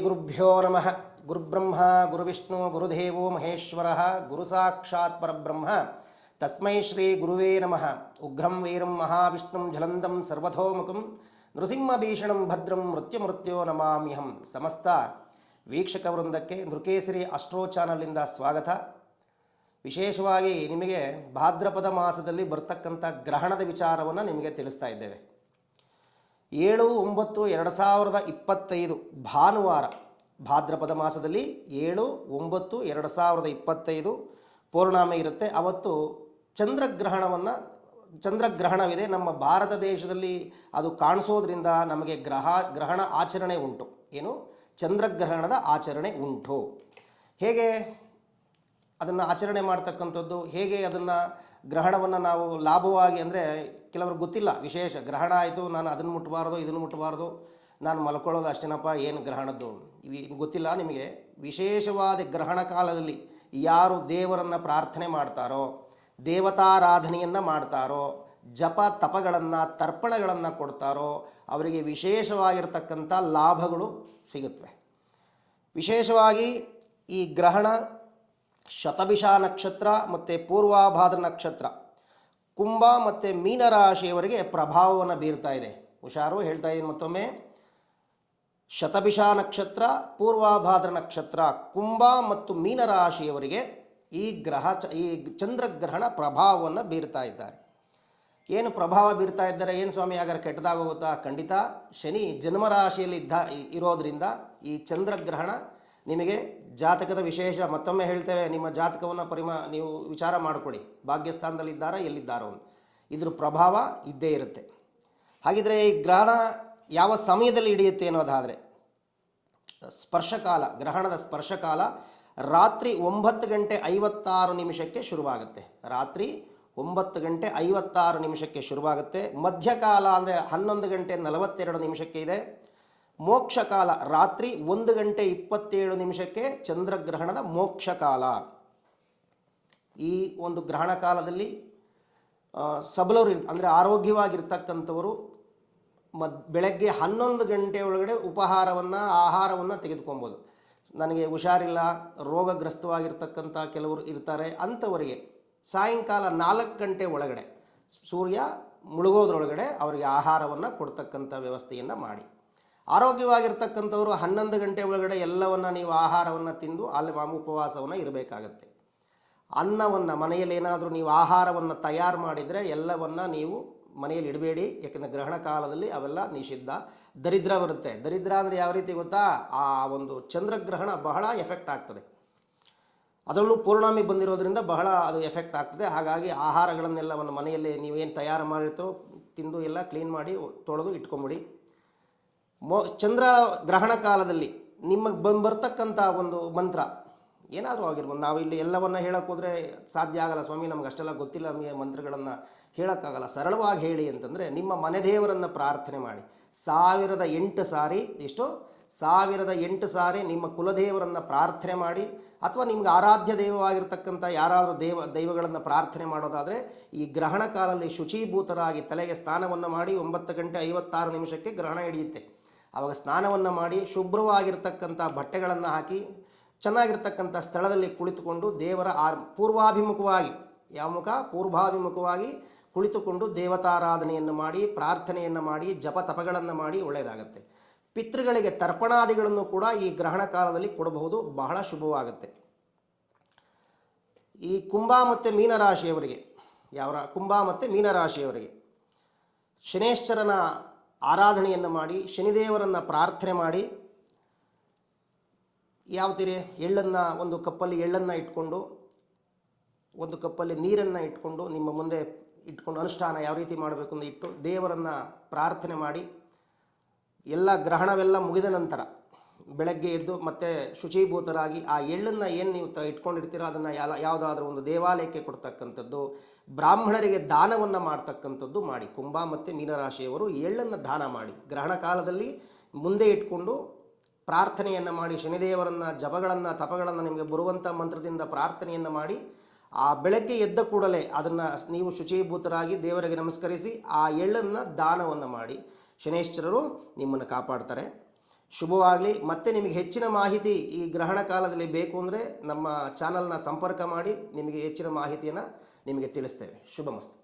ಗುರುಭ್ಯೋ ನಮಃ ಗುರುಬ್ರಹ್ಮ ಗುರುವಿಷ್ಣು ಗುರುದೇವೋ ಮಹೇಶ್ವರ ಗುರು ಸಾಕ್ಷಾತ್ ಪರಬ್ರಹ್ಮ ತಸ್ಮೈ ಶ್ರೀ ಗುರುವೇ ನಮಃ ಉಗ್ರಂ ವೀರಂ ಮಹಾವಿಷ್ಣುಂ ಜಲಂದಂ ಸರ್ವಥೋಮುಖಂ ನೃಸಿಂಹಭೀಷಣಂ ಭದ್ರಂ ಮೃತ್ಯುಮೃತ್ಯೋ ನಮಾಮ್ಯಹಂ ಸಮಸ್ತ ವೀಕ್ಷಕ ವೃಂದಕ್ಕೆ ನೃಕೇಸರಿ ಅಸ್ಟ್ರೋ ಚಾನಲಿಂದ ಸ್ವಾಗತ. ವಿಶೇಷವಾಗಿ ನಿಮಗೆ ಭಾದ್ರಪದ ಮಾಸದಲ್ಲಿ ಬರ್ತಕ್ಕಂಥ ಗ್ರಹಣದ ವಿಚಾರವನ್ನು ನಿಮಗೆ ತಿಳಿಸ್ತಾ ಇದ್ದೇವೆ. ಏಳು ಒಂಬತ್ತು ಎರಡು ಸಾವಿರದ ಇಪ್ಪತ್ತೈದು ಭಾನುವಾರ, ಭಾದ್ರಪದ ಮಾಸದಲ್ಲಿ ಏಳು ಒಂಬತ್ತು ಎರಡು ಸಾವಿರದ ಇಪ್ಪತ್ತೈದು ಪೂರ್ಣಾಮೆ ಇರುತ್ತೆ. ಅವತ್ತು ಚಂದ್ರಗ್ರಹಣವನ್ನು, ಚಂದ್ರಗ್ರಹಣವಿದೆ. ನಮ್ಮ ಭಾರತ ದೇಶದಲ್ಲಿ ಅದು ಕಾಣಿಸೋದ್ರಿಂದ ನಮಗೆ ಗ್ರಹ, ಗ್ರಹಣ ಆಚರಣೆ ಉಂಟು. ಏನು? ಚಂದ್ರಗ್ರಹಣದ ಆಚರಣೆ ಉಂಟು. ಹೇಗೆ? ಅದನ್ನು ಆಚರಣೆ ಮಾಡ್ತಕ್ಕಂಥದ್ದು ಹೇಗೆ ಅದನ್ನು ಗ್ರಹಣವನ್ನು ನಾವು ಲಾಭವಾಗಿ ಅಂದರೆ ಕೆಲವರು ಗೊತ್ತಿಲ್ಲ ವಿಶೇಷ ಗ್ರಹಣ ಆಯಿತು, ನಾನು ಅದನ್ನು ಮುಟ್ಟಬಾರ್ದು ಇದನ್ನು ಮುಟ್ಟಬಾರ್ದು ನಾನು ಮಲ್ಕೊಳ್ಳೋದು ಅಷ್ಟೇನಪ್ಪ, ಏನು ಗ್ರಹಣದ್ದು? ಗೊತ್ತಿಲ್ಲ ನಿಮಗೆ. ವಿಶೇಷವಾದ ಗ್ರಹಣ ಕಾಲದಲ್ಲಿ ಯಾರು ದೇವರನ್ನು ಪ್ರಾರ್ಥನೆ ಮಾಡ್ತಾರೋ, ದೇವತಾರಾಧನೆಯನ್ನು ಮಾಡ್ತಾರೋ, ಜಪ ತಪಗಳನ್ನು, ತರ್ಪಣಗಳನ್ನು ಕೊಡ್ತಾರೋ, ಅವರಿಗೆ ವಿಶೇಷವಾಗಿರ್ತಕ್ಕಂಥ ಲಾಭಗಳು ಸಿಗುತ್ತವೆ ವಿಶೇಷವಾಗಿ ಈ ಗ್ರಹಣ ಶತಭಿಷ ನಕ್ಷತ್ರ ಮತ್ತು ಪೂರ್ವಾಭಾದ್ರ ನಕ್ಷತ್ರ. ಕುಂಭ ಮತ್ತು ಮೀನರಾಶಿಯವರಿಗೆ ಪ್ರಭಾವವನ್ನು ಬೀರ್ತಾ ಇದೆ. ಹುಷಾರು ಹೇಳ್ತಾ ಇದ್ದೀನಿ ಮತ್ತೊಮ್ಮೆ. ಶತಭಿಷ ನಕ್ಷತ್ರ, ಪೂರ್ವಾಭಾದ್ರ ನಕ್ಷತ್ರ, ಕುಂಭ ಮತ್ತು ಮೀನರಾಶಿಯವರಿಗೆ ಈ ಗ್ರಹ ಚ, ಈ ಚಂದ್ರಗ್ರಹಣ ಪ್ರಭಾವವನ್ನು ಬೀರ್ತಾ ಇದ್ದಾರೆ. ಏನು ಪ್ರಭಾವ ಬೀರ್ತಾ ಇದ್ದಾರೆ, ಏನು ಸ್ವಾಮಿ, ಹಾಗಾದ್ರೆ ಕೆಟ್ಟದಾಗೋಗುತ್ತಾ? ಖಂಡಿತ ಶನಿ ಜನ್ಮರಾಶಿಯಲ್ಲಿ ಇದ್ದ, ಇರೋದರಿಂದ ಈ ಚಂದ್ರಗ್ರಹಣ ನಿಮಗೆ ಜಾತಕದ ವಿಶೇಷ ಮತ್ತೊಮ್ಮೆ ಹೇಳ್ತೇವೆ. ನಿಮ್ಮ ಜಾತಕವನ್ನು ಪರಿಮ, ನೀವು ವಿಚಾರ ಮಾಡಿಕೊಡಿ ಭಾಗ್ಯಸ್ಥಾನದಲ್ಲಿದ್ದಾರಾ, ಎಲ್ಲಿದ್ದಾರೋ ಅಂತ. ಇದ್ರ ಪ್ರಭಾವ ಇದ್ದೇ ಇರುತ್ತೆ. ಹಾಗಿದ್ರೆ ಈ ಗ್ರಹಣ ಯಾವ ಸಮಯದಲ್ಲಿ ಹಿಡಿಯುತ್ತೆ ಅನ್ನೋದಾದರೆ, ಸ್ಪರ್ಶಕಾಲ, ಗ್ರಹಣದ ಸ್ಪರ್ಶಕಾಲ ರಾತ್ರಿ ಒಂಬತ್ತು ಗಂಟೆ ಐವತ್ತಾರು ನಿಮಿಷಕ್ಕೆ ಶುರುವಾಗುತ್ತೆ. ರಾತ್ರಿ ಒಂಬತ್ತು ಗಂಟೆ ಐವತ್ತಾರು ನಿಮಿಷಕ್ಕೆ ಶುರುವಾಗುತ್ತೆ. ಮಧ್ಯಕಾಲ ಅಂದರೆ ಹನ್ನೊಂದು ಗಂಟೆ ನಲವತ್ತೆರಡು ನಿಮಿಷಕ್ಕೆ ಇದೆ. ಮೋಕ್ಷಕಾಲ ರಾತ್ರಿ ಒಂದು ಗಂಟೆ ಇಪ್ಪತ್ತೇಳು ನಿಮಿಷಕ್ಕೆ ಚಂದ್ರಗ್ರಹಣದ ಮೋಕ್ಷಕಾಲ. ಈ ಒಂದು ಗ್ರಹಣ ಕಾಲದಲ್ಲಿ ಸಬಲವರು ಅಂದರೆ ಆರೋಗ್ಯವಾಗಿರ್ತಕ್ಕಂಥವರು ಮದ್, ಬೆಳಗ್ಗೆ ಹನ್ನೊಂದು ಗಂಟೆ ಒಳಗಡೆ ಉಪಹಾರವನ್ನು, ಆಹಾರವನ್ನು ತೆಗೆದುಕೊಬೋದು ನನಗೆ ಹುಷಾರಿಲ್ಲ, ರೋಗಗ್ರಸ್ತವಾಗಿರ್ತಕ್ಕಂಥ ಕೆಲವರು ಇರ್ತಾರೆ ಅಂಥವರಿಗೆ ಸಾಯಂಕಾಲ ನಾಲ್ಕು ಗಂಟೆ ಒಳಗಡೆ, ಸೂರ್ಯ ಮುಳುಗೋದ್ರೊಳಗಡೆ ಅವರಿಗೆ ಆಹಾರವನ್ನು ಕೊಡ್ತಕ್ಕಂಥ ವ್ಯವಸ್ಥೆಯನ್ನು ಮಾಡಿ. ಆರೋಗ್ಯವಾಗಿರ್ತಕ್ಕಂಥವ್ರು ಹನ್ನೊಂದು ಗಂಟೆ ಒಳಗಡೆ ಎಲ್ಲವನ್ನು ನೀವು ಆಹಾರವನ್ನು ತಿಂದು ಅಲ್ಲಿ ಉಪವಾಸವನ್ನು ಇರಬೇಕಾಗತ್ತೆ. ಅನ್ನವನ್ನು ಮನೆಯಲ್ಲಿ ಏನಾದರೂ ನೀವು ಆಹಾರವನ್ನು ತಯಾರು ಮಾಡಿದರೆ ಎಲ್ಲವನ್ನು ನೀವು ಮನೆಯಲ್ಲಿ ಇಡಬೇಡಿ, ಯಾಕಂದರೆ ಗ್ರಹಣ ಕಾಲದಲ್ಲಿ ಅವೆಲ್ಲ ನಿಷಿದ್ಧ. ದರಿದ್ರ ಬರುತ್ತೆ. ದರಿದ್ರ ಅಂದರೆ ಯಾವ ರೀತಿ ಗೊತ್ತಾ? ಆ ಒಂದು ಚಂದ್ರಗ್ರಹಣ ಬಹಳ ಎಫೆಕ್ಟ್ ಆಗ್ತದೆ. ಅದರಲ್ಲೂ ಪೂರ್ಣಾಮಿ ಬಂದಿರೋದ್ರಿಂದ ಬಹಳ ಅದು ಎಫೆಕ್ಟ್ ಆಗ್ತದೆ. ಹಾಗಾಗಿ ಆಹಾರಗಳನ್ನೆಲ್ಲವನ್ನು ಮನೆಯಲ್ಲಿ ನೀವೇನು ತಯಾರು ಮಾಡಿರ್ತೀರೋ ತಿಂದು ಎಲ್ಲ ಕ್ಲೀನ್ ಮಾಡಿ ತೊಳೆದು ಇಟ್ಕೊಂಬಿಡಿ. ಮೋ, ಚಂದ್ರ ಗ್ರಹಣ ಕಾಲದಲ್ಲಿ ನಿಮಗೆ ಬಂದು ಬರ್ತಕ್ಕಂಥ ಒಂದು ಮಂತ್ರ ಏನಾದರೂ ಆಗಿರ್ಬೋದು. ನಾವು ಇಲ್ಲಿ ಎಲ್ಲವನ್ನ ಹೇಳಕ್ಕೆ ಹೋದರೆ ಸಾಧ್ಯ ಆಗಲ್ಲ ಸ್ವಾಮಿ, ನಮ್ಗೆ ಅಷ್ಟೆಲ್ಲ ಗೊತ್ತಿಲ್ಲ. ನಮಗೆ ಮಂತ್ರಗಳನ್ನು ಹೇಳೋಕ್ಕಾಗಲ್ಲ. ಸರಳವಾಗಿ ಹೇಳಿ ಅಂತಂದರೆ ನಿಮ್ಮ ಮನೆ ದೇವರನ್ನು ಪ್ರಾರ್ಥನೆ ಮಾಡಿ. ಸಾವಿರದ ಎಂಟು ಸಾರಿ ಎಷ್ಟು? ಸಾವಿರದ ಎಂಟು ಸಾರಿ ನಿಮ್ಮ ಕುಲದೇವರನ್ನು ಪ್ರಾರ್ಥನೆ ಮಾಡಿ ಅಥವಾ ನಿಮ್ಗೆ ಆರಾಧ್ಯ ದೈವವಾಗಿರ್ತಕ್ಕಂಥ ಯಾರಾದರೂ ದೇವ, ದೈವಗಳನ್ನು ಪ್ರಾರ್ಥನೆ ಮಾಡೋದಾದರೆ ಈ ಗ್ರಹಣ ಕಾಲದಲ್ಲಿ ಶುಚೀಭೂತರಾಗಿ ತಲೆಗೆ ಸ್ನಾನವನ್ನು ಮಾಡಿ ಒಂಬತ್ತು ಗಂಟೆ ಐವತ್ತಾರು ನಿಮಿಷಕ್ಕೆ ಗ್ರಹಣ ಹಿಡಿಯುತ್ತೆ. ಆವಾಗ ಸ್ನಾನವನ್ನು ಮಾಡಿ ಶುಭ್ರವಾಗಿರ್ತಕ್ಕಂಥ ಬಟ್ಟೆಗಳನ್ನು ಹಾಕಿ ಚೆನ್ನಾಗಿರ್ತಕ್ಕಂಥ ಸ್ಥಳದಲ್ಲಿ ಕುಳಿತುಕೊಂಡು ದೇವರ ಆರ್ ಪೂರ್ವಾಭಿಮುಖವಾಗಿ, ಯಾವ ಮುಖ? ಪೂರ್ವಾಭಿಮುಖವಾಗಿ ಕುಳಿತುಕೊಂಡು ದೇವತಾರಾಧನೆಯನ್ನು ಮಾಡಿ, ಪ್ರಾರ್ಥನೆಯನ್ನು ಮಾಡಿ, ಜಪ ತಪಗಳನ್ನು ಮಾಡಿ ಒಳ್ಳೆಯದಾಗತ್ತೆ. ಪಿತೃಗಳಿಗೆ ತರ್ಪಣಾದಿಗಳನ್ನು ಕೂಡ ಈ ಗ್ರಹಣ ಕಾಲದಲ್ಲಿ ಕೊಡಬಹುದು, ಬಹಳ ಶುಭವಾಗುತ್ತೆ. ಈ ಕುಂಭ ಮತ್ತು ಮೀನರಾಶಿಯವರಿಗೆ ಯಾವ ಕುಂಭ ಮತ್ತು ಮೀನರಾಶಿಯವರಿಗೆ, ಶನೇಶ್ವರನ ಆರಾಧನೆಯನ್ನು ಮಾಡಿ, ಶನಿದೇವರನ್ನು ಪ್ರಾರ್ಥನೆ ಮಾಡಿ ಯಾವ ತೀರಿ ಎಳ್ಳನ್ನು ಒಂದು ಕಪ್ಪಲ್ಲಿ ಎಳ್ಳನ್ನು ಇಟ್ಕೊಂಡು, ಒಂದು ಕಪ್ಪಲ್ಲಿ ನೀರನ್ನು ಇಟ್ಕೊಂಡು, ನಿಮ್ಮ ಮುಂದೆ ಇಟ್ಕೊಂಡು ಅನುಷ್ಠಾನ ಯಾವ ರೀತಿ ಮಾಡಬೇಕು ಅಂತ ಇಟ್ಟು ದೇವರನ್ನು ಪ್ರಾರ್ಥನೆ ಮಾಡಿ, ಎಲ್ಲ ಗ್ರಹಣವೆಲ್ಲ ಮುಗಿದ ನಂತರ ಬೆಳಗ್ಗೆ ಎದ್ದು ಮತ್ತೆ ಶುಚೀಭೂತರಾಗಿ ಆ ಎಳ್ಳನ್ನು ಏನು ನೀವು ತ ಇಟ್ಕೊಂಡಿರ್ತೀರೋ ಅದನ್ನು ಯಾವ ಯಾವುದಾದ್ರೂ ಒಂದು ದೇವಾಲಯಕ್ಕೆ ಕೊಡ್ತಕ್ಕಂಥದ್ದು, ಬ್ರಾಹ್ಮಣರಿಗೆ ದಾನವನ್ನು ಮಾಡ್ತಕ್ಕಂಥದ್ದು ಮಾಡಿ. ಕುಂಭ ಮತ್ತು ಮೀನರಾಶಿಯವರು ಎಳ್ಳನ್ನು ದಾನ ಮಾಡಿ. ಗ್ರಹಣ ಕಾಲದಲ್ಲಿ ಮುಂದೆ ಇಟ್ಕೊಂಡು ಪ್ರಾರ್ಥನೆಯನ್ನು ಮಾಡಿ, ಶನಿದೇವರನ್ನು ಜಪಗಳನ್ನು, ತಪಗಳನ್ನು ನಿಮಗೆ ಬರುವಂಥ ಮಂತ್ರದಿಂದ ಪ್ರಾರ್ಥನೆಯನ್ನು ಮಾಡಿ, ಆ ಬೆಳಗ್ಗೆ ಎದ್ದ ಕೂಡಲೇ ಅದನ್ನು ನೀವು ಶುಚೀಭೂತರಾಗಿ ದೇವರಿಗೆ ನಮಸ್ಕರಿಸಿ ಆ ಎಳ್ಳನ್ನು ದಾನವನ್ನು ಮಾಡಿ. ಶನೇಶ್ವರರು ನಿಮ್ಮನ್ನು ಕಾಪಾಡ್ತಾರೆ. ಶುಭವಾಗಲಿ. ಮತ್ತೆ ನಿಮಗೆ ಹೆಚ್ಚಿನ ಮಾಹಿತಿ ಈ ಗ್ರಹಣ ಕಾಲದಲ್ಲಿ ಬೇಕು ಅಂದರೆ ನಮ್ಮ ಚಾನಲ್ನ ಸಂಪರ್ಕ ಮಾಡಿ ನಿಮಗೆ ಹೆಚ್ಚಿನ ಮಾಹಿತಿಯನ್ನು ನಿಮಗೆ ತಿಳಿಸ್ತೇವೆ. ಶುಭ ಮಸ್ತು